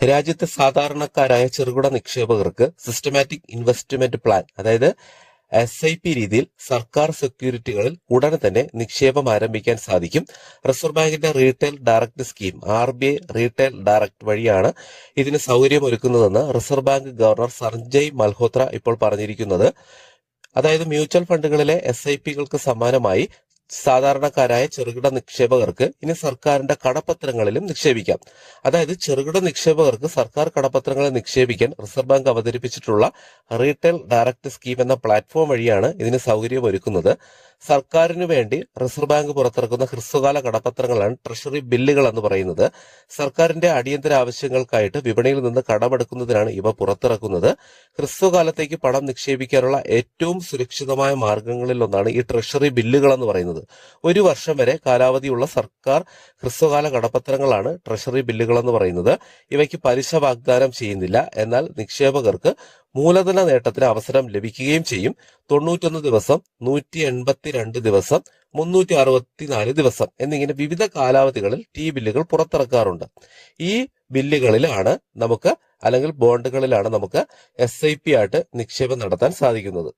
രാജ്യത്തെ സാധാരണക്കാരായ ചെറുകിട നിക്ഷേപകർക്ക് സിസ്റ്റമാറ്റിക് ഇൻവെസ്റ്റ്മെന്റ് പ്ലാൻ അതായത് എസ് ഐ പി രീതിയിൽ സർക്കാർ സെക്യൂരിറ്റികളിൽ ഉടനെ തന്നെ നിക്ഷേപം ആരംഭിക്കാൻ സാധിക്കും. റിസർവ് ബാങ്കിന്റെ retail direct scheme R B I retail direct വഴിയാണ് ഇതിന് സൗകര്യമൊരുക്കുന്നതെന്ന് reserve bank governor Sanjay Malhotra ഇപ്പോൾ പറഞ്ഞിരിക്കുന്നത്. അതായത് മ്യൂച്വൽ ഫണ്ടുകളിലെ എസ് ഐ പികൾക്ക് സമാനമായി സാധാരണക്കാരായ ചെറുകിട നിക്ഷേപകർക്ക് ഇനി സർക്കാരിന്റെ കടപ്പത്രങ്ങളിലും നിക്ഷേപിക്കാം. അതായത് ചെറുകിട നിക്ഷേപകർക്ക് സർക്കാർ കടപ്പത്രങ്ങളിൽ നിക്ഷേപിക്കാൻ റിസർവ് ബാങ്ക് അവതരിപ്പിച്ചിട്ടുള്ള റീറ്റെയിൽ ഡയറക്ട് സ്കീം എന്ന പ്ലാറ്റ്ഫോം വഴിയാണ് ഇതിന് സൗകര്യമൊരുക്കുന്നത്. സർക്കാരിന് വേണ്ടി റിസർവ് ബാങ്ക് പുറത്തിറക്കുന്ന ഹ്രസ്വകാല കടപ്പത്രങ്ങളാണ് ട്രഷറി ബില്ലുകൾ എന്ന് പറയുന്നത്. സർക്കാരിന്റെ അടിയന്തര ആവശ്യങ്ങൾക്കായിട്ട് വിപണിയിൽ നിന്ന് കടമെടുക്കുന്നതിനാണ് ഇവ പുറത്തിറക്കുന്നത്. ഹ്രസ്വകാലത്തേക്ക് പണം നിക്ഷേപിക്കാനുള്ള ഏറ്റവും സുരക്ഷിതമായ മാർഗങ്ങളിൽ ഒന്നാണ് ഈ ട്രഷറി ബില്ലുകൾ എന്ന് പറയുന്നത്. ഒരു വർഷം വരെ കാലാവധിയുള്ള സർക്കാർ ഹ്രസ്വകാല കടപ്പത്രങ്ങളാണ് ട്രഷറി ബില്ലുകൾ എന്ന് പറയുന്നത്. ഇവയ്ക്ക് പലിശ വാഗ്ദാനം ചെയ്യുന്നില്ല. എന്നാൽ നിക്ഷേപകർക്ക് മൂലധന നേട്ടത്തിന് അവസരം ലഭിക്കുകയും ചെയ്യും. തൊണ്ണൂറ്റൊന്ന് ദിവസം നൂറ്റി എൺപത്തിരണ്ട് ദിവസം മുന്നൂറ്റി അറുപത്തിനാല് ദിവസം എന്നിങ്ങനെ വിവിധ കാലാവധികളിൽ ടി ബില്ലുകൾ പുറത്തിറക്കാറുണ്ട്. ഈ ബില്ലുകളിലാണ് നമുക്ക് അല്ലെങ്കിൽ ബോണ്ടുകളിലാണ് നമുക്ക് എസ് ഐ പി ആയിട്ട് നിക്ഷേപം നടത്താൻ സാധിക്കുന്നത്.